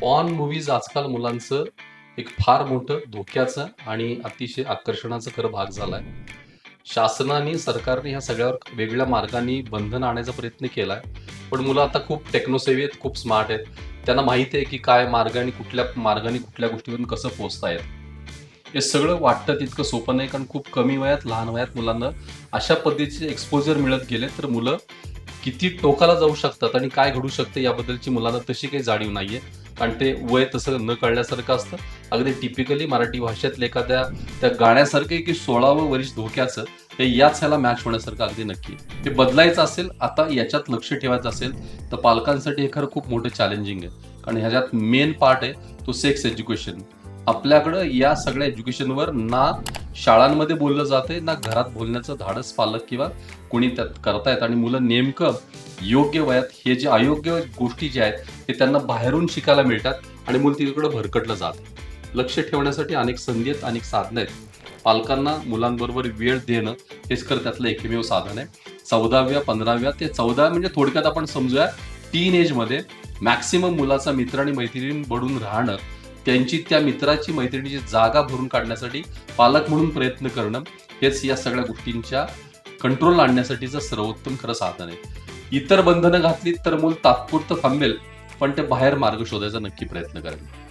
Pawn movies आजकाल मुलांचं एक फार मोठं धोक्याचं आणि अतिशय आकर्षणाचं खरं भाग झालाय. शासनाने सरकारने ह्या सगळ्यावर वेगळ्या मार्गाने बंधन आणायचा प्रयत्न केलाय. पण मुलं आता खूप टेक्नोसेवी आहेत खूप स्मार्ट आहेत. त्यांना माहिती आहे की काय मार्गाने कुठल्या मार्गाने कुठल्या गोष्टीवरून कसं पोचता येत. हे सगळं वाटतं तितकं सोपं नाही कारण खूप कमी वयात लहान वयात मुलांना अशा पद्धतीचे एक्सपोजर मिळत गेले तर मुलं किती टोकाला जाऊ शकतात आणि काय घडू शकते याबद्दलची मुलांना तशी काही जाणीव नाहीये. कारण ते वय तसं न कळल्यासारखं असतं. अगदी टिपिकली मराठी भाषेतल्या एखाद्या त्या गाण्यासारखं की सोळावं वर्ष धोक्याचं हे याच ह्याला मॅच होण्यासारखं अगदी नक्की. हे बदलायचं असेल आता याच्यात लक्ष ठेवायचं असेल तर पालकांसाठी हे खरं खूप मोठं चॅलेंजिंग आहे. कारण ह्याच्यात मेन पार्ट आहे तो सेक्स एज्युकेशन आपल्याकडं या सगळ्या एज्युकेशनवर ना शाळांमध्ये बोललं जाते ना घरात बोलण्याचं धाडस पालक किंवा कोणी त्यात करतायत. आणि मुलं नेमकं योग्य वयात हे जे अयोग्य गोष्टी ज्या आहेत ते त्यांना बाहेरून शिकायला मिळतात आणि मुलं तिकडे भरकटलं जात लक्ष ठेवण्यासाठी अनेक संधी आहेत अनेक साधनं आहेत. पालकांना मुलांबरोबर वेळ देणं हेच खरं त्यातलं एकमेव साधन आहे. चौदाव्या पंधराव्या ते चौदा म्हणजे थोडक्यात आपण समजूया टीन एजमध्ये मॅक्सिमम मुलाचा मित्र आणि मैत्रिणी बढून राहणं त्यांची त्या मित्राची मैत्रिणीची जागा भरून काढण्यासाठी पालक म्हणून प्रयत्न करणं हेच या सगळ्या गोष्टींच्या कंट्रोल आणण्यासाठीचं सर्वोत्तम खरं साधन आहे. इतर बंधनं घातली तर मूल तात्पुरतं थांबेल पण ते बाहेर मार्ग शोधायचा नक्की प्रयत्न करेल.